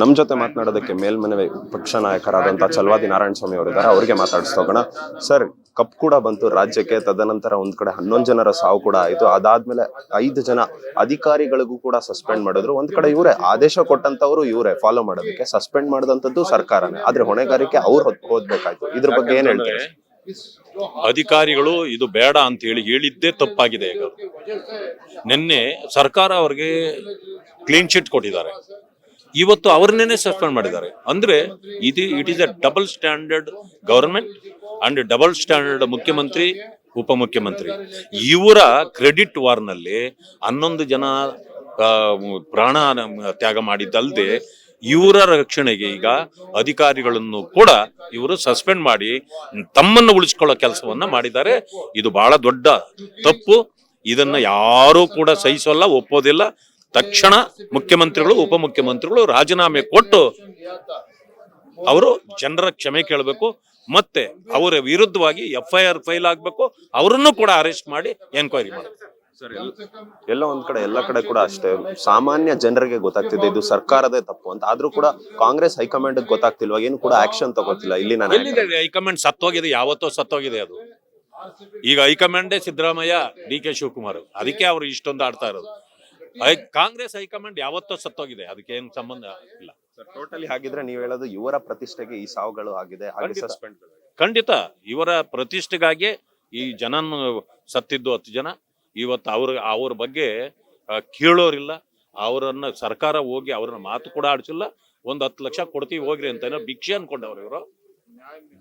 ನಮ್ಮ ಜೊತೆ ಮಾತನಾಡೋದಕ್ಕೆ ಮೇಲ್ಮನವಿ ಪಕ್ಷ ನಾಯಕರಾದಂಥ ಚಲವಾದಿ ನಾರಾಯಣ ಸ್ವಾಮಿ ಅವರಿದ್ದಾರೆ, ಅವರಿಗೆ ಮಾತಾಡಿಸ್ತೋಗೋಣ ಸರ್, ಕಪ್ ಕೂಡ ಬಂತು ರಾಜ್ಯಕ್ಕೆ, ತದನಂತರ ಒಂದ್ ಕಡೆ ಹನ್ನೊಂದು ಜನರ ಸಾವು ಕೂಡ ಆಯಿತು. ಅದಾದ್ಮೇಲೆ ಐದು ಜನ ಅಧಿಕಾರಿಗಳಿಗೂ ಕೂಡ ಸಸ್ಪೆಂಡ್ ಮಾಡಿದ್ರು. ಒಂದ್ ಕಡೆ ಇವರೇ ಆದೇಶ ಕೊಟ್ಟಂತವ್ರು ಇವರೇ ಫಾಲೋ ಮಾಡೋದಕ್ಕೆ ಸಸ್ಪೆಂಡ್ ಮಾಡಿದಂಥದ್ದು ಸರ್ಕಾರನೇ. ಆದ್ರೆ ಹೊಣೆಗಾರಿಕೆ ಅವ್ರು ಓದ್ಬೇಕಾಯ್ತು ಇದ್ರ ಬಗ್ಗೆ ಏನ್ ಹೇಳ್ತಾರೆ? ಅಧಿಕಾರಿಗಳು ಇದು ಬೇಡ ಅಂತ ಹೇಳಿ ಹೇಳಿದ್ದೇ ತಪ್ಪಾಗಿದೆ ಈಗ. ನಿನ್ನೆ ಸರ್ಕಾರ ಅವ್ರಿಗೆ ಕ್ಲೀನ್ ಚಿಟ್ ಕೊಟ್ಟಿದ್ದಾರೆ. ಇವತ್ತು ಅವ್ರನ್ನೇ ಸಸ್ಪೆಂಡ್ ಮಾಡಿದ್ದಾರೆ. ಅಂದ್ರೆ ಇದು it is a double standard government and double standard ಮುಖ್ಯಮಂತ್ರಿ, ಉಪಮುಖ್ಯಮಂತ್ರಿ. ಇವರ ಕ್ರೆಡಿಟ್ ವಾರ್ನಲ್ಲಿ ಹನ್ನೊಂದು ಜನ ಪ್ರಾಣ ತ್ಯಾಗ ಮಾಡಿದ್ದಲ್ಲದೆ ಇವರ ರಕ್ಷಣೆಗೆ ಈಗ ಅಧಿಕಾರಿಗಳನ್ನು ಕೂಡ ಇವರು ಸಸ್ಪೆಂಡ್ ಮಾಡಿ ತಮ್ಮನ್ನು ಉಳಿಸ್ಕೊಳ್ಳೋ ಕೆಲಸವನ್ನ ಮಾಡಿದ್ದಾರೆ. ಇದು ಬಹಳ ದೊಡ್ಡ ತಪ್ಪು. ಇದನ್ನ ಯಾರೂ ಕೂಡ ಸಹಿಸೋಲ್ಲ, ಒಪ್ಪೋದಿಲ್ಲ. ತಕ್ಷಣ ಮುಖ್ಯಮಂತ್ರಿಗಳು ಉಪಮುಖ್ಯಮಂತ್ರಿಗಳು ರಾಜೀನಾಮೆ ಕೊಟ್ಟು ಅವರು ಜನರ ಕ್ಷಮೆ ಕೇಳಬೇಕು ಮತ್ತೆ ಅವರ ವಿರುದ್ಧವಾಗಿ ಎಫ್ ಐ ಆರ್ ಫೈಲ್ ಆಗ್ಬೇಕು ಅವರನ್ನು ಕೂಡ ಅರೆಸ್ಟ್ ಮಾಡಿ ಎನ್ಕ್ವೈರಿ ಮಾಡಬೇಕು ಸರ್ ಎಲ್ಲ ಒಂದ್ ಕಡೆ ಎಲ್ಲ ಕಡೆ ಕೂಡ ಅಷ್ಟೇ. ಸಾಮಾನ್ಯ ಜನರಿಗೆ ಗೊತ್ತಾಗ್ತಿದೆ ಇದು ಸರ್ಕಾರದೇ ತಪ್ಪು ಅಂತ. ಆದ್ರೂ ಕೂಡ ಕಾಂಗ್ರೆಸ್ ಹೈಕಮಾಂಡ್ ಗೊತ್ತಾಗ್ತಿಲ್ವ? ಏನು ಕೂಡ ಆಕ್ಷನ್ ತಗೋತಿಲ್ಲ ಇಲ್ಲಿ ನಾನು ಹೈಕಮಾಂಡ್ ಸತ್ತೋಗಿದೆ ಯಾವತ್ತೋ ಸತ್ತೋಗಿದೆ ಅದು. ಈಗ ಹೈಕಮಾಂಡೇ ಸಿದ್ದರಾಮಯ್ಯ ಡಿ ಕೆ ಶಿವಕುಮಾರ್. ಅದಕ್ಕೆ ಅವರು ಇಷ್ಟೊಂದು ಆಡ್ತಾ ಇರೋದು. ಕಾಂಗ್ರೆಸ್ ಹೈಕಮಾಂಡ್ ಯಾವತ್ತೋ ಸತ್ತೋಗಿದೆ. ಅದಕ್ಕೆ ಏನು ಸಂಬಂಧ ಇಲ್ಲ. ಟೋಟಲಿ ಹಾಗಿದ್ರೆ ನೀವು ಹೇಳೋದು ಇವರ ಪ್ರತಿಷ್ಠೆಗೆ ಈ ಸಾವುಗಳು ಆಗಿದೆ. ಹಾಗೆ ಖಂಡಿತ. ಸಸ್ಪೆಂಡ್ ಖಂಡಿತ. ಇವರ ಪ್ರತಿಷ್ಠೆಗಾಗಿ ಈ ಜನ ಸತ್ತಿದ್ದು ಹತ್ತು ಜನ. ಇವತ್ತು ಅವ್ರ ಅವ್ರ ಬಗ್ಗೆ ಆ, ಕೇಳೋರಿಲ್ಲ. ಅವರನ್ನ ಸರ್ಕಾರ ಹೋಗಿ ಅವ್ರನ್ನ ಮಾತು ಕೂಡ ಆಡಿಸಿಲ್ಲ. ಒಂದು ಹತ್ತು ಲಕ್ಷ ಕೊಡ್ತೀವಿ ಹೋಗ್ರಿ ಅಂತ ಏನೋ ಭಿಕ್ಷೆ ಅನ್ಕೊಂಡವ್ರು ಇವರು.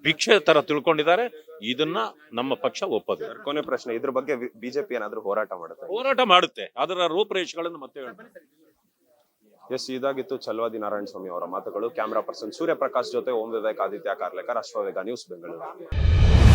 ಭಿಕ್ಷೆ ತರ ತಿಳ್ಕೊಂಡಿದ್ದಾರೆ. ಇದನ್ನ ನಮ್ಮ ಪಕ್ಷ ಒಪ್ಪದೆ. ಕೊನೆ ಪ್ರಶ್ನೆ ಇದ್ರ ಬಗ್ಗೆ ಬಿಜೆಪಿ ಏನಾದ್ರೂ ಹೋರಾಟ ಮಾಡುತ್ತೆ? ಹೋರಾಟ ಮಾಡುತ್ತೆ. ಅದರ ರೂಪರೇಷೆಗಳನ್ನು ಮತ್ತೆ. ಎಸ್ ಇದಾಗಿತ್ತು ಚಲವಾದಿ ನಾರಾಯಣ ಸ್ವಾಮಿ ಅವರ ಮಾತುಗಳು. ಕ್ಯಾಮರಾ ಪರ್ಸನ್ ಸೂರ್ಯಪ್ರಕಾಶ್ ಜೊತೆ ಓಂ ವಿವೇಕ್ ಆದಿತ್ಯ ಕಾರ್ಲೇಕರ್ ಅಶ್ವವೇಗ ನ್ಯೂಸ್ ಬೆಂಗಳೂರು.